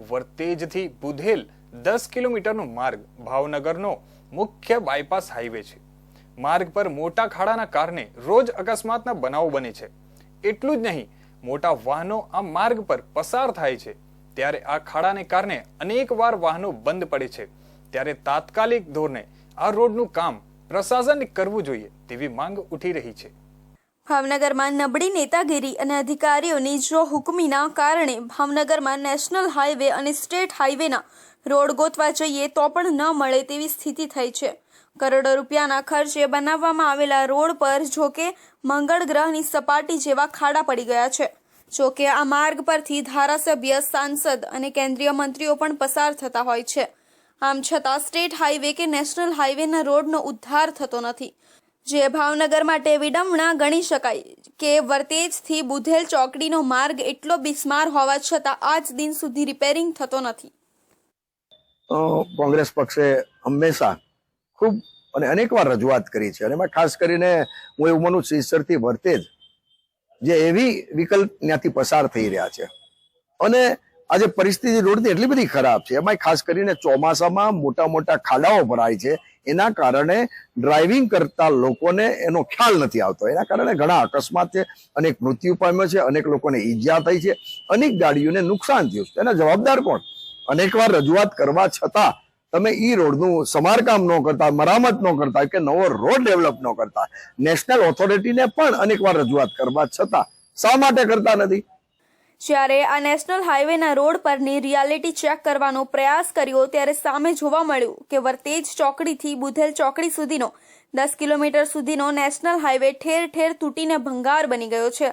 વર્તેજથી બુધેલ દસ કિલોમીટરનો માર્ગ ભાવનગરનો મુખ્ય બાયપાસ હાઈવે છે. માર્ગ પર મોટા ખાડાના કારણે રોજ અકસ્માતના બનાવો બને છે. એટલું જ નહીં, મોટા વાહનો આ માર્ગ પર પસાર થાય છે. ત્યારે આ ખાડાને કારણે અનેક વાર વાહનો બંધ પડે છે. ત્યારે તાત્કાલિક ધોરણે આ રોડનું કામ પ્રશાસન કરવું જોઈએ તેવી માંગ ઉઠી રહી છે. ભાવનગરમાં નબળી નેતાગીરી અને અધિકારીઓની જો હુકમીના કારણે ભાવનગરમાં નેશનલ હાઈવે અને સ્ટેટ હાઈવેના રોડ ગોતવા જઈએ તો પણ ન મળે તેવી સ્થિતિ થઈ છે. કરોડો રૂપિયાના ખર્ચે બનાવવામાં આવેલા રોડ પર જોકે મંગળ ગ્રહની સપાટી જેવા ખાડા પડી ગયા છે. જોકે આ માર્ગ પરથી ધારાસભ્ય, સાંસદ અને કેન્દ્રીય મંત્રીઓ પણ પસાર થતા હોય છે. આમ છતાં સ્ટેટ હાઈવે કે નેશનલ હાઈવેના રોડનો ઉદ્ધાર થતો નથી. જે ભાવનગર માટે વિડંબણા ગણી શકાય કે વર્તેજથી બુધેલ ચોકડીનો માર્ગ એટલો બિસ્માર હોવા છતાં આજ દિન સુધી રિપેરિંગ થતો નથી. કોંગ્રેસ પક્ષે હંમેશા ખૂબ અને અનેકવાર રજૂઆત કરી છે અને એમાં ખાસ કરીને હું એવું માનું છું વર્તેજ વર્તે જે એવી વિકલ્પ ત્યાંથી પસાર થઈ રહ્યા છે. અને આજે પરિસ્થિતિ રોડની એટલી બધી ખરાબ છે. એમાં ખાસ કરીને ચોમાસામાં મોટા મોટા ખાડાઓ ભરાય છે. એના કારણે ડ્રાઇવિંગ કરતા લોકોને એનો ખ્યાલ નથી આવતો. એના કારણે ઘણા અકસ્માત છે, અનેક મૃત્યુ પામ્યો છે, અનેક લોકોને ઈજા થઈ છે, અનેક ગાડીઓને નુકસાન થયું છે. એના જવાબદાર કોણ? અનેકવાર રજૂઆત કરવા છતાં તમે ઈ રોડનું સમારકામ ન કરતા, મરામત ન કરતા, કે નવો રોડ ડેવલપ ન કરતા. નેશનલ ઓથોરિટીને પણ અનેકવાર રજૂઆત કરવા છતાં શા માટે કરતા નથી? જ્યારે આ નેશનલ હાઈવેના રોડ પરની રિયાલિટી ચેક કરવાનો પ્રયાસ કર્યો ત્યારે સામે જોવા મળ્યું કે વર્તેજ ચોકડીથી બુધેલ ચોકડી સુધીનો, દસ કિલોમીટર સુધીનો નેશનલ હાઈવે ઠેર ઠેર તૂટીને ભંગાર બની ગયો છે.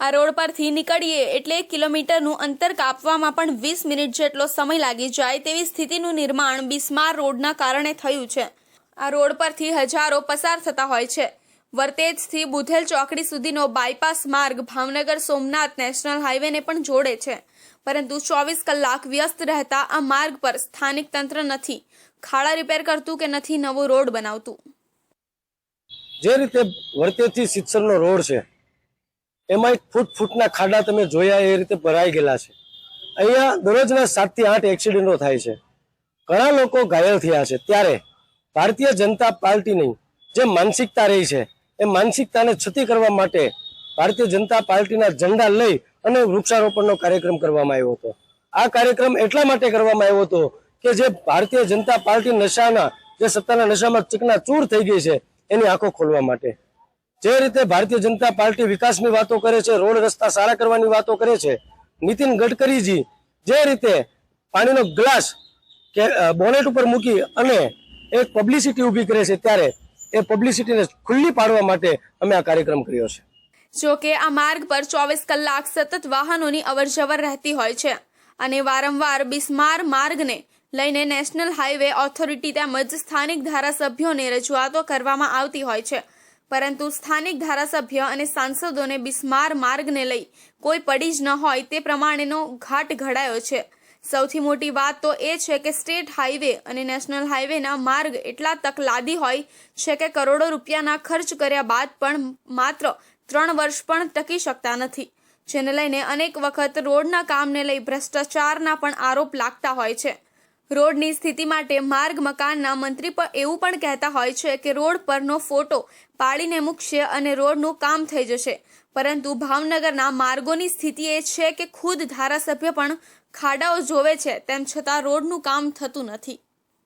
આ રોડ પરથી નીકળીએ એટલે એક કિલોમીટરનું અંતર કાપવામાં પણ વીસ મિનિટ જેટલો સમય લાગી જાય તેવી સ્થિતિનું નિર્માણ બિસ્માર રોડના કારણે થયું છે. આ રોડ પરથી હજારો પસાર થતા હોય છે. વર્તેજથી બુધેલ ચોકડી સુધીનો બાયપાસ માર્ગ ભાવનગર સોમનાથ નેશનલ હાઈવેને પણ જોડે છે. પરંતુ ચોવીસ કલાક વ્યસ્ત રહેતા આ માર્ગ પર સ્થાનિક તંત્ર નથી. ખાડા રિપેર કરતું કે નથી નવો રોડ બનાવતું? જે રીતે વર્તેજથી સિત્સરનો રોડ છે, એમાં ફૂટ ફૂટના ખાડા તમે જોયા એ રીતે ભરાઈ ગયેલા છે. અહીંયા દરરોજના સાતથી આઠ એક્સિડન્ટો થાય છે. ઘણા લોકો ઘાયલ થયા છે. ત્યારે ભારતીય જનતા પાર્ટીની જે માનસિકતા રહી છે એ માનસિકતાને છતી કરવા માટે ભારતીય જનતા પાર્ટીના ઝંડા લઈ અને વૃક્ષારોપણનો કાર્યક્રમ કરવામાં આવ્યો હતો. આ કાર્યક્રમ એટલા માટે કરવામાં આવ્યો હતો કે જે ભારતીય જનતા પાર્ટી નશાના, જે સત્તાના નશામાં ચીકના ચૂર થઈ ગઈ છે, એની આંખો ખોલવા માટે. જે રીતે ભારતીય જનતા પાર્ટી વિકાસની વાતો કરે છે, રોડ રસ્તા સારા કરવાની વાતો કરે છે, નીતિન ગડકરીજી જે રીતે પાણીનો ગ્લાસ કે બોનેટ ઉપર મૂકી અને એક પબ્લિસિટી ઊભી કરે છે ત્યારે એ પબ્લિસિટીને ખુલ્લી પાડવા માટે અમે આ કાર્યક્રમ કર્યો છે. જો કે આ માર્ગ પર ચોવીસ કલાક સતત વાહનોની અવરજવર રહેતી હોય છે અને વારંવાર બિસ્માર માર્ગને લઈને નેશનલ હાઈવે ઓથોરિટી તેમજ સ્થાનિક ધારાસભ્યોને રજૂઆતો કરવામાં આવતી હોય છે. પરંતુ સ્થાનિક ધારાસભ્ય અને સાંસદોને બિસ્માર માર્ગને લઈ કોઈ પડી જ ન હોય તે પ્રમાણેનો ઘાટ ઘડાયો છે. સૌથી મોટી વાત તો એ છે કે સ્ટેટ હાઈવે અને નેશનલ હાઈવેના માર્ગ એટલા તકલાદી હોય છે કે કરોડો રૂપિયાના ખર્ચ કર્યા બાદ પણ માત્ર ત્રણ વર્ષ પણ ટકી શકતા નથી. જેને લઈને અનેક વખત રોડના કામને લઈ ભ્રષ્ટાચારના પણ આરોપ લાગતા હોય છે. રોડની સ્થિતિ માટે માર્ગ મકાનના મંત્રી પણ એવું પણ કહેતા હોય છે કે રોડ પરનો ફોટો પાડીને મૂકશે અને રોડનું કામ થઈ જશે. પરંતુ ભાવનગરના માર્ગોની સ્થિતિ એ છે કે ખુદ ધારાસભ્ય પણ ખાડાઓ જોવે છે તેમ છતાં રોડનું કામ થતું નથી.